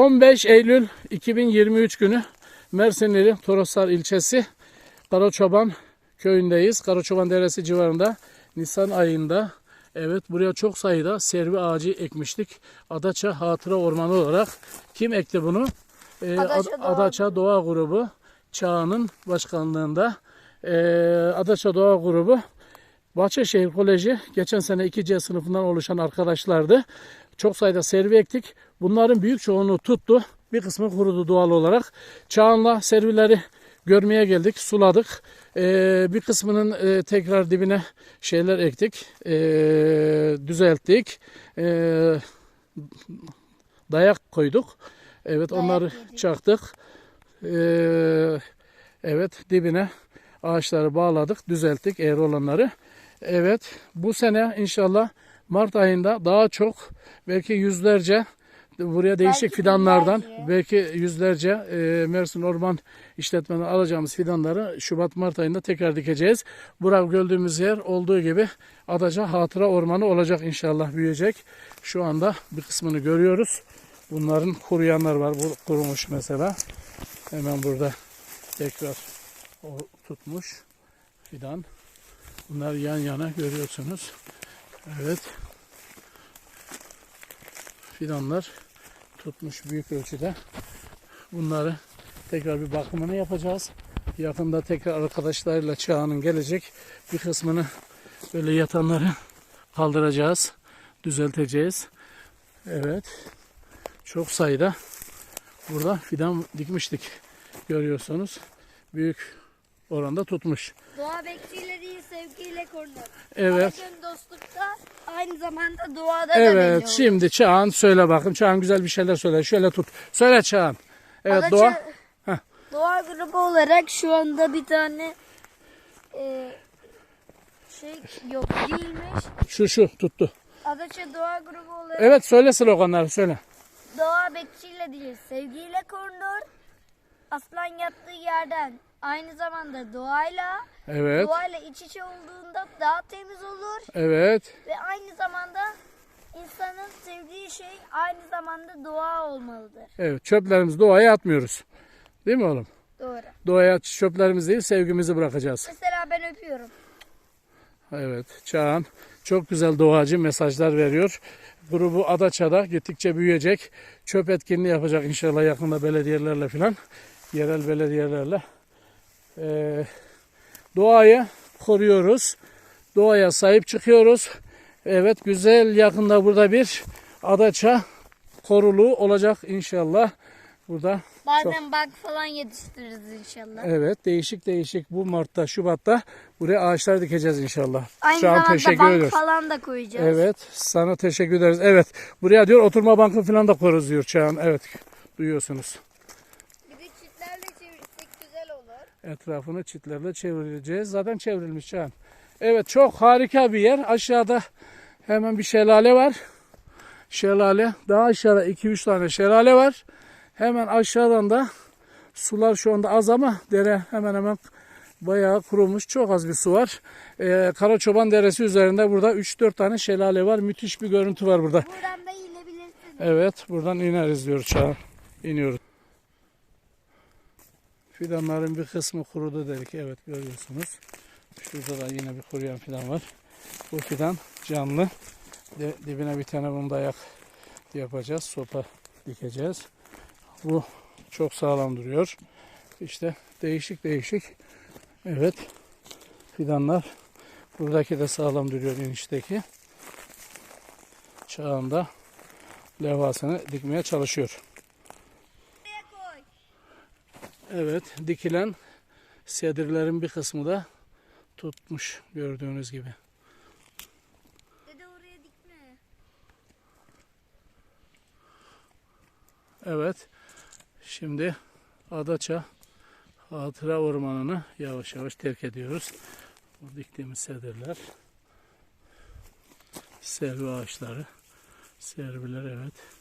15 Eylül 2023 günü Mersin ili Toroslar ilçesi Karaçoban köyündeyiz. Karaçoban Deresi civarında Nisan ayında evet buraya çok sayıda servi ağacı ekmiştik. Adaça Hatıra Ormanı olarak kim ekti bunu? Ee, Adaça Ad- Doğa Adaça Doğa Grubu Çağ'ın başkanlığında ee, Adaça Doğa Grubu Bahçeşehir Koleji geçen sene 2C sınıfından oluşan arkadaşlardı. Çok sayıda servi ektik. Bunların büyük çoğunluğu tuttu. Bir kısmı kurudu doğal olarak. Çağınla servileri görmeye geldik, suladık. Ee, bir kısmının e, tekrar dibine şeyler ektik, ee, düzelttik. Ee, dayak koyduk. Evet onları yedik. çaktık. Ee, evet dibine ağaçları bağladık, düzelttik eğer olanları. Evet bu sene inşallah Mart ayında daha çok belki yüzlerce buraya değişik Belki fidanlardan binlerce. belki yüzlerce e, Mersin Orman İşletmeni alacağımız fidanları Şubat Mart ayında tekrar dikeceğiz. Burak gördüğümüz yer olduğu gibi Adaca Hatıra Ormanı olacak inşallah büyüyecek. Şu anda bir kısmını görüyoruz. Bunların kuruyanlar var. Bu kurumuş mesela. Hemen burada tekrar o tutmuş fidan. Bunlar yan yana görüyorsunuz. Evet. Fidanlar tutmuş büyük ölçüde. Bunları tekrar bir bakımını yapacağız. Yakında tekrar arkadaşlarıyla Çağan'ın gelecek. Bir kısmını böyle yatanları kaldıracağız. Düzelteceğiz. Evet. Çok sayıda burada fidan dikmiştik. Görüyorsunuz. Büyük oranda tutmuş. Doğa bekçiyle değil sevgiyle korunur. Evet. Bakın dostlukta aynı zamanda doğada da Evet belli olur. şimdi Çağan söyle bakın. Çağan güzel bir şeyler söyle. Şöyle tut. Söyle Çağan. Evet Adaça- Doğa. Heh. Doğa grubu olarak şu anda bir tane e, şey yok değilmiş. Şu şu tuttu. Adaça Doğa grubu olarak Evet söyle sloganları söyle. doğa bekçiyle değil sevgiyle korunur. Aslan yattığı yerden aynı zamanda doğayla Evet. doğayla iç içe olduğunda daha temiz olur Evet. ve aynı zamanda insanın sevdiği şey aynı zamanda doğa olmalıdır. Evet. Çöplerimizi doğaya atmıyoruz. Değil mi oğlum? Doğru. Doğaya çöplerimizi değil sevgimizi bırakacağız. Mesela ben öpüyorum. Evet. Çağan çok güzel doğacı mesajlar veriyor. Grubu Adaça'da gittikçe büyüyecek. Çöp etkinliği yapacak inşallah yakında belediyelerle filan. Yerel belediyelerle. Ee, doğayı koruyoruz. Doğaya sahip çıkıyoruz. Evet güzel yakında burada bir Adaça koruluğu olacak inşallah. Burada Bazen bak falan yetiştiririz inşallah. evet değişik değişik bu Mart'ta Şubat'ta buraya ağaçlar dikeceğiz inşallah. Aynı Şu an zamanda teşekkür bank ediyoruz. falan da koyacağız. Evet sana teşekkür ederiz. Evet buraya diyor oturma bankı falan da koruz diyor Çağan. Evet duyuyorsunuz. Bir de çitlerle çevirsek güzel olur. Etrafını çitlerle çevireceğiz. Zaten çevrilmiş Çağan. Evet çok harika bir yer. Aşağıda hemen bir şelale var. Şelale. Daha aşağıda 2-3 tane şelale var. Hemen aşağıdan da sular şu anda az ama dere hemen hemen bayağı kurumuş. Çok az bir su var. Ee, Karaçoban Deresi üzerinde burada 3-4 tane şelale var. Müthiş bir görüntü var burada. Buradan da inebilirsiniz. Evet buradan ineriz diyor Çağan. İniyoruz. Fidanların bir kısmı kurudu dedik. Evet görüyorsunuz. Şurada da yine bir kuruyan fidan var. Bu fidan canlı. De, dibine bir tane bunu dayak yapacağız. Sopa dikeceğiz. Bu çok sağlam duruyor. İşte değişik değişik. Evet. Fidanlar. Buradaki de sağlam duruyor inişteki. Çağında levhasını dikmeye çalışıyor. Buraya koy. Evet, dikilen sedirlerin bir kısmı da tutmuş gördüğünüz gibi. Dede oraya dikme. Evet, şimdi Adaça Hatıra Ormanı'nı yavaş yavaş terk ediyoruz. Bu diktiğimiz sedirler, servi ağaçları, serviler evet.